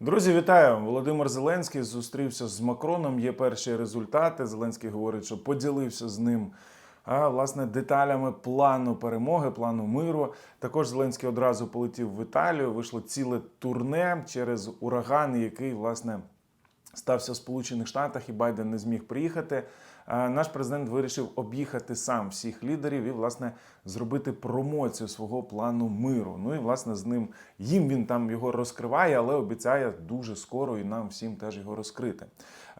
Друзі, вітаю! Володимир Зеленський зустрівся з Макроном. Є перші результати. Зеленський говорить, що поділився з ним а, власне деталями плану перемоги, плану миру. Також Зеленський одразу полетів в Італію. Вийшло ціле турне через ураган, який власне стався в Сполучених Штатах, і Байден не зміг приїхати. Наш президент вирішив об'їхати сам всіх лідерів і власне зробити промоцію свого плану миру. Ну і власне з ним їм він там його розкриває, але обіцяє дуже скоро і нам всім теж його розкрити.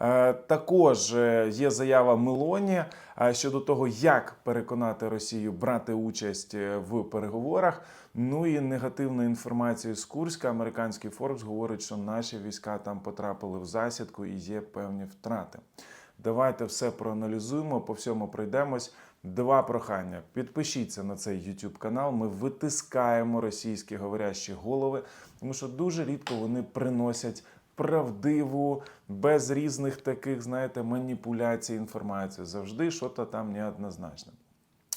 Е, Також е, є заява Мелоні е, щодо того, як переконати Росію брати участь в переговорах. Ну і негативна інформація з Курська. Американський Форбс говорить, що наші війська там потрапили в засідку і є певні втрати. Давайте все проаналізуємо, по всьому пройдемось. Два прохання: підпишіться на цей YouTube канал. Ми витискаємо російські говорящі голови, тому що дуже рідко вони приносять правдиву, без різних таких, знаєте, маніпуляцій інформацію. Завжди щось там неоднозначне.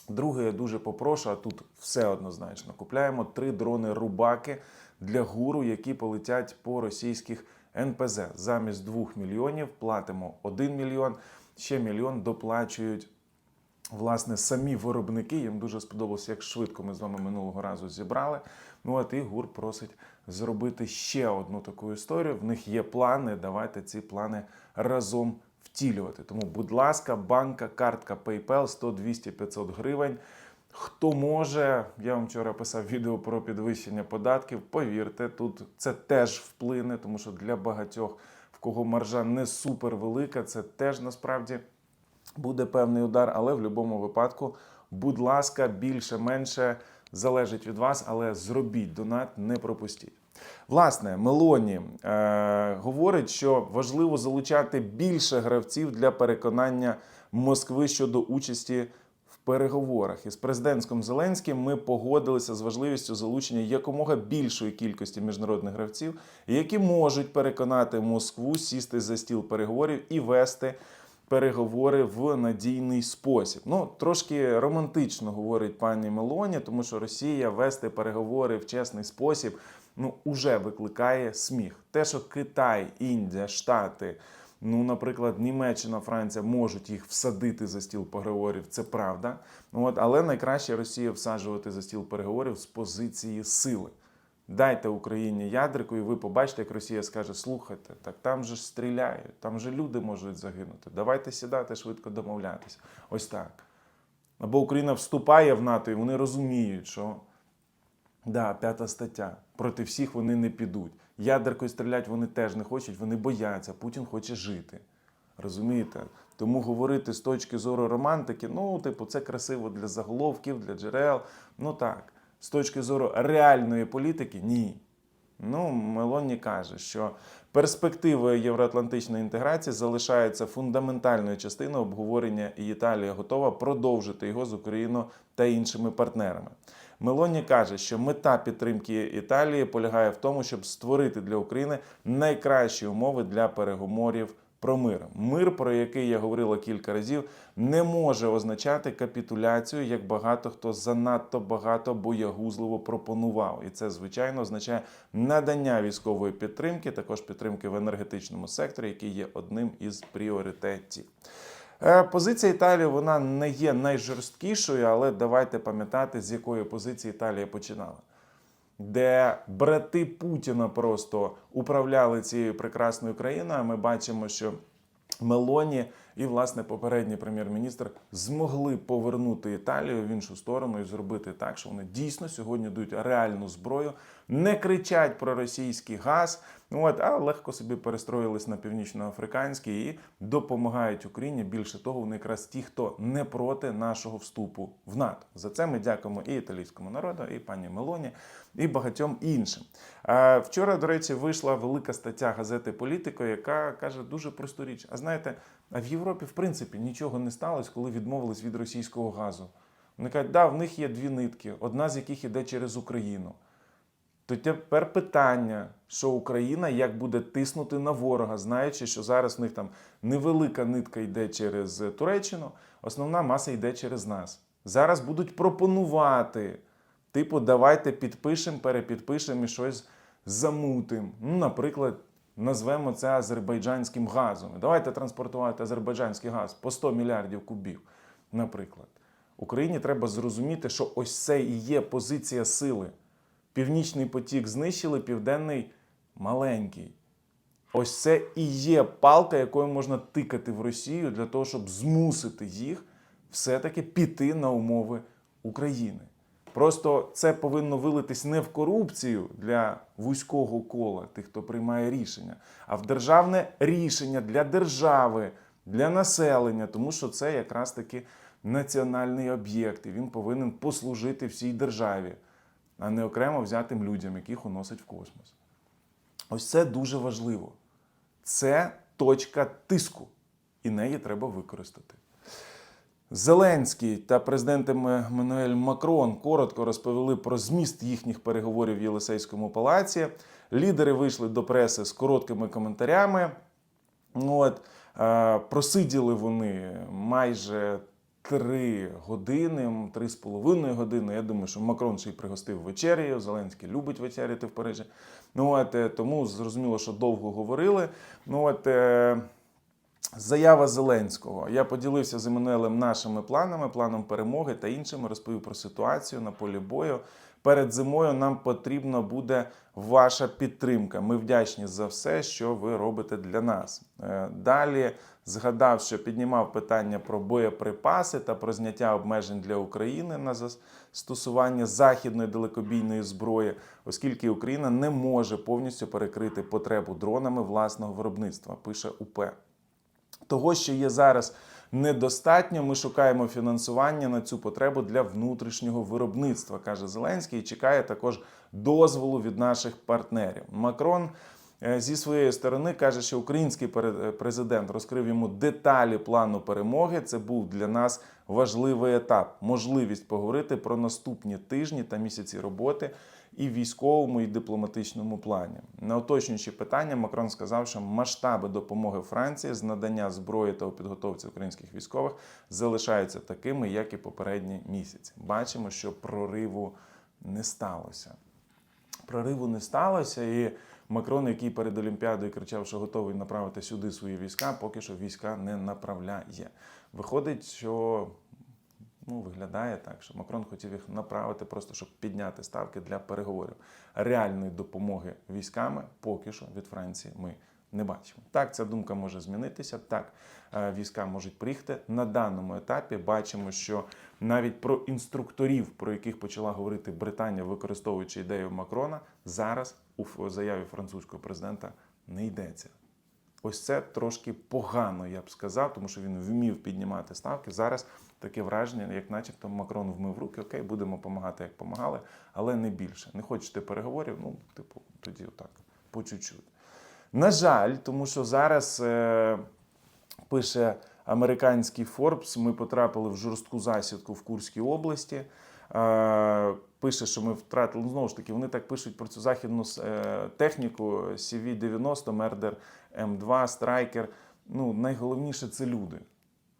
Друге, я дуже попрошу, а тут все однозначно. Купляємо три дрони Рубаки для гуру, які полетять по російських НПЗ. Замість 2 мільйонів платимо 1 мільйон, ще мільйон доплачують. Власне, самі виробники їм дуже сподобалося, як швидко ми з вами минулого разу зібрали. Ну от і ГУР просить зробити ще одну таку історію. В них є плани. Давайте ці плани разом втілювати. Тому, будь ласка, банка, картка PayPal 100, 200, 500 гривень. Хто може, я вам вчора писав відео про підвищення податків. Повірте, тут це теж вплине, тому що для багатьох, в кого маржа не супер велика, це теж насправді буде певний удар, але в будь-якому випадку, будь ласка, більше-менше залежить від вас, але зробіть донат, не пропустіть. Власне, Мелоні е, говорить, що важливо залучати більше гравців для переконання Москви щодо участі переговорах. Із президентським Зеленським ми погодилися з важливістю залучення якомога більшої кількості міжнародних гравців, які можуть переконати Москву сісти за стіл переговорів і вести переговори в надійний спосіб. Ну, трошки романтично говорить пані Мелоні, тому що Росія вести переговори в чесний спосіб ну, уже викликає сміх. Те, що Китай, Індія, Штати. Ну, наприклад, Німеччина, Франція можуть їх всадити за стіл переговорів, це правда. От, але найкраще Росія всаджувати за стіл переговорів з позиції сили. Дайте Україні ядрику, і ви побачите, як Росія скаже: слухайте, так там же ж стріляють, там же люди можуть загинути. Давайте сідати, швидко домовлятися. Ось так. Або Україна вступає в НАТО, і вони розуміють, що да, п'ята стаття. Проти всіх вони не підуть. Ядеркою стріляти вони теж не хочуть, вони бояться. Путін хоче жити. Розумієте? Тому говорити з точки зору романтики, ну, типу, це красиво для заголовків, для джерел. Ну так. З точки зору реальної політики, ні. Ну, Мелоні каже, що перспективи євроатлантичної інтеграції залишаються фундаментальною частиною обговорення, і Італія готова продовжити його з Україною та іншими партнерами. Мелоні каже, що мета підтримки Італії полягає в тому, щоб створити для України найкращі умови для переговорів про мир. Мир, про який я говорила кілька разів, не може означати капітуляцію, як багато хто занадто багато боягузливо пропонував. І це, звичайно, означає надання військової підтримки, також підтримки в енергетичному секторі, який є одним із пріоритетів. Е, Позиція Італії вона не є найжорсткішою, але давайте пам'ятати, з якої позиції Італія починала. Де брати Путіна просто управляли цією прекрасною країною. Ми бачимо, що Мелоні і, власне, попередній прем'єр-міністр змогли повернути Італію в іншу сторону і зробити так, що вони дійсно сьогодні дають реальну зброю, не кричать про російський газ, от, а легко собі перестроїлись на північноафриканський і допомагають Україні. Більше того, вони якраз ті, хто не проти нашого вступу в НАТО. За це ми дякуємо і італійському народу, і пані Мелоні, і багатьом іншим. Вчора, до речі, вийшла велика стаття газети Політико, яка каже дуже просту річ. А знаєте, а в Європі, в принципі, нічого не сталося, коли відмовились від російського газу. Вони кажуть, да, в них є дві нитки, одна з яких іде через Україну. То тепер питання, що Україна як буде тиснути на ворога, знаючи, що зараз в них там невелика нитка йде через Туреччину, основна маса йде через нас. Зараз будуть пропонувати, типу, давайте підпишемо, перепідпишемо і щось замутим. Ну, наприклад, назвемо це азербайджанським газом. Давайте транспортувати азербайджанський газ по 100 мільярдів кубів, наприклад. Україні треба зрозуміти, що ось це і є позиція сили. Північний потік знищили, південний маленький. Ось це і є палка, якою можна тикати в Росію для того, щоб змусити їх все-таки піти на умови України. Просто це повинно вилитись не в корупцію для вузького кола, тих, хто приймає рішення, а в державне рішення для держави, для населення, тому що це якраз таки національний об'єкт, і він повинен послужити всій державі, а не окремо взятим людям, яких уносить в космос. Ось це дуже важливо. Це точка тиску, і неї треба використати. Зеленський та президент Еммануель Макрон коротко розповіли про зміст їхніх переговорів в Єлисейському палаці. Лідери вийшли до преси з короткими коментарями. Ну, От, е, просиділи вони майже три години, три з половиною години. Я думаю, що Макрон ще й пригостив вечерею. Зеленський любить вечеряти в Парижі. Ну, от, е, тому зрозуміло, що довго говорили. Ну, от, е, Заява Зеленського. Я поділився з Еммануелем нашими планами, планом перемоги та іншими. Розповів про ситуацію на полі бою. Перед зимою нам потрібна буде ваша підтримка. Ми вдячні за все, що ви робите для нас. Е, Далі згадав, що піднімав питання про боєприпаси та про зняття обмежень для України на застосування західної далекобійної зброї, оскільки Україна не може повністю перекрити потребу дронами власного виробництва. Пише УП. Того, що є зараз недостатньо, ми шукаємо фінансування на цю потребу для внутрішнього виробництва, каже Зеленський, і чекає також дозволу від наших партнерів. Макрон е, зі своєї сторони каже, що український пере- президент розкрив йому деталі плану перемоги. Це був для нас важливий етап, можливість поговорити про наступні тижні та місяці роботи і в військовому, і дипломатичному плані. На уточнюючі питання Макрон сказав, що масштаби допомоги Франції з надання зброї та у підготовці українських військових залишаються такими, як і попередні місяці. Бачимо, що прориву не сталося. Прориву не сталося, і Макрон, який перед Олімпіадою кричав, що готовий направити сюди свої війська, поки що війська не направляє. Виходить, що ну, виглядає так, що Макрон хотів їх направити просто, щоб підняти ставки для переговорів. Реальної допомоги військами поки що від Франції ми не бачимо. Так, ця думка може змінитися. Так, е, війська можуть приїхати. На даному етапі бачимо, що навіть про інструкторів, про яких почала говорити Британія, використовуючи ідею Макрона, зараз у заяві французького президента не йдеться. Ось це трошки погано, я б сказав, тому що він вмів піднімати ставки. Зараз таке враження, як начебто Макрон вмив руки, окей, будемо допомагати, як помагали, але не більше. Не хочете переговорів, ну, типу, тоді отак, по чуть-чуть. На жаль, тому що зараз е, пише американський Forbes, ми потрапили в жорстку засідку в Курській області. Е, пише, що ми втратили, ну, знову ж таки, вони так пишуть про цю західну е, техніку CV-90, Мердер М2, Страйкер. Ну, найголовніше це люди.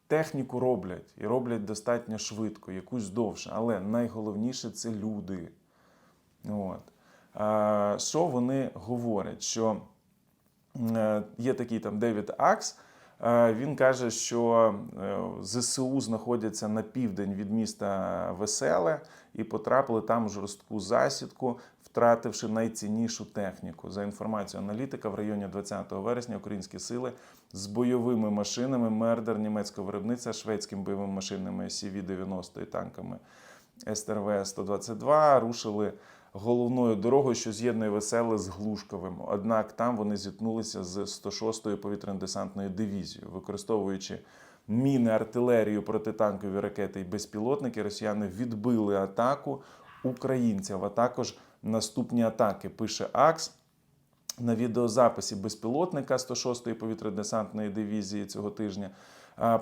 Техніку роблять і роблять достатньо швидко, якусь довше, але найголовніше це люди. От. Що вони говорять? Що е, є такий там Девід Акс. Е, Він каже, що е, ЗСУ знаходяться на південь від міста Веселе і потрапили там в жорстку засідку, втративши найціннішу техніку. За інформацією аналітика, в районі 20 вересня українські сили з бойовими машинами Мердер німецького виробництва, шведськими бойовими машинами CV-90 і танками СТРВ-122 рушили головною дорогою, що з'єднує веселе з Глушковим. Однак там вони зіткнулися з 106-ю повітряно-десантною дивізією, використовуючи міни, артилерію, протитанкові ракети і безпілотники, росіяни відбили атаку українців, а також наступні атаки. Пише АКС. На відеозаписі безпілотника 106-ї повітряно-десантної дивізії цього тижня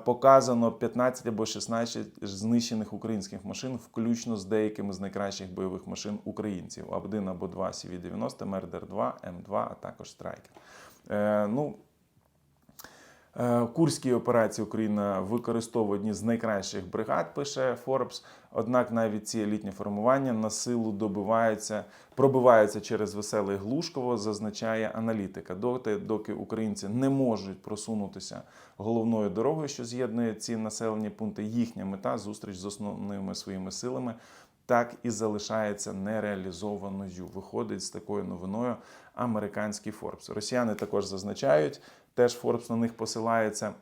показано 15 або 16 знищених українських машин, включно з деякими з найкращих бойових машин українців. Один або два CV-90, Мердер 2, М2, а також Страйкер. Е, ну, Е, Курській операції Україна використовує одні з найкращих бригад, пише Forbes. Однак навіть ці елітні формування на силу добиваються, пробиваються через веселий Глушково, зазначає аналітика. Доти, доки українці не можуть просунутися головною дорогою, що з'єднує ці населені пункти, їхня мета зустріч з основними своїми силами. Так і залишається нереалізованою. Виходить з такою новиною американський Форбс. Росіяни також зазначають, теж Форбс на них посилається,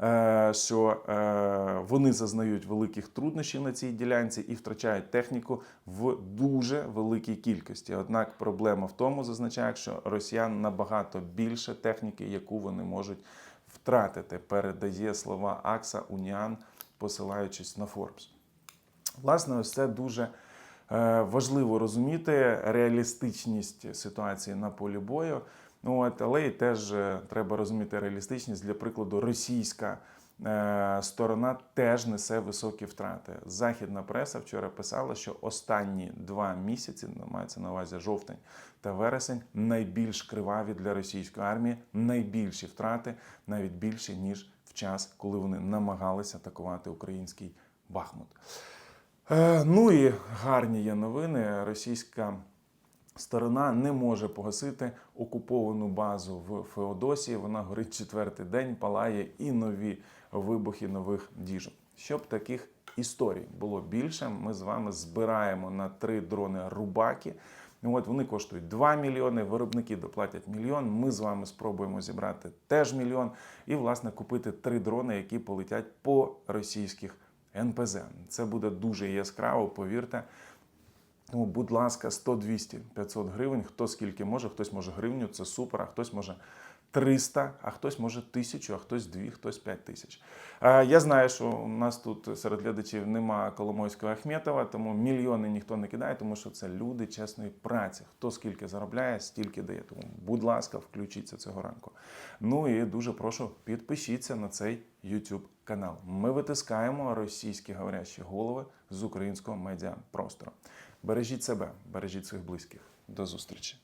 е, що е, вони зазнають великих труднощів на цій ділянці і втрачають техніку в дуже великій кількості. Однак проблема в тому, зазначає, що росіян набагато більше техніки, яку вони можуть втратити. Передає слова Акса Уніан, посилаючись на Форбс. Власне, ось це дуже важливо розуміти реалістичність ситуації на полі бою. Ну, от, але і теж е, треба розуміти реалістичність. Для прикладу, російська е, сторона теж несе високі втрати. Західна преса вчора писала, що останні два місяці, ну, мається на увазі жовтень та вересень, найбільш криваві для російської армії, найбільші втрати, навіть більші ніж в час, коли вони намагалися атакувати український Бахмут. Е, Ну і гарні є новини. Російська сторона не може погасити окуповану базу в Феодосії. Вона горить четвертий день, палає і нові вибухи нових діжок. Щоб таких історій було більше, ми з вами збираємо на три дрони Рубаки. От вони коштують 2 мільйони, виробники доплатять мільйон. Ми з вами спробуємо зібрати теж мільйон і, власне, купити три дрони, які полетять по російських НПЗ. Це буде дуже яскраво, повірте. Тому, будь ласка, 100, 200, 500 гривень. Хто скільки може, хтось може гривню, це супер, а хтось може 300, а хтось може тисячу, а хтось 2, хтось 5 тисяч. Е, Я знаю, що у нас тут серед глядачів нема Коломойського Ахметова, тому мільйони ніхто не кидає, тому що це люди чесної праці. Хто скільки заробляє, стільки дає. Тому, будь ласка, включіться цього ранку. Ну і дуже прошу, підпишіться на цей YouTube канал. Ми витискаємо російські говорящі голови з українського медіапростору. Бережіть себе, бережіть своїх близьких. До зустрічі.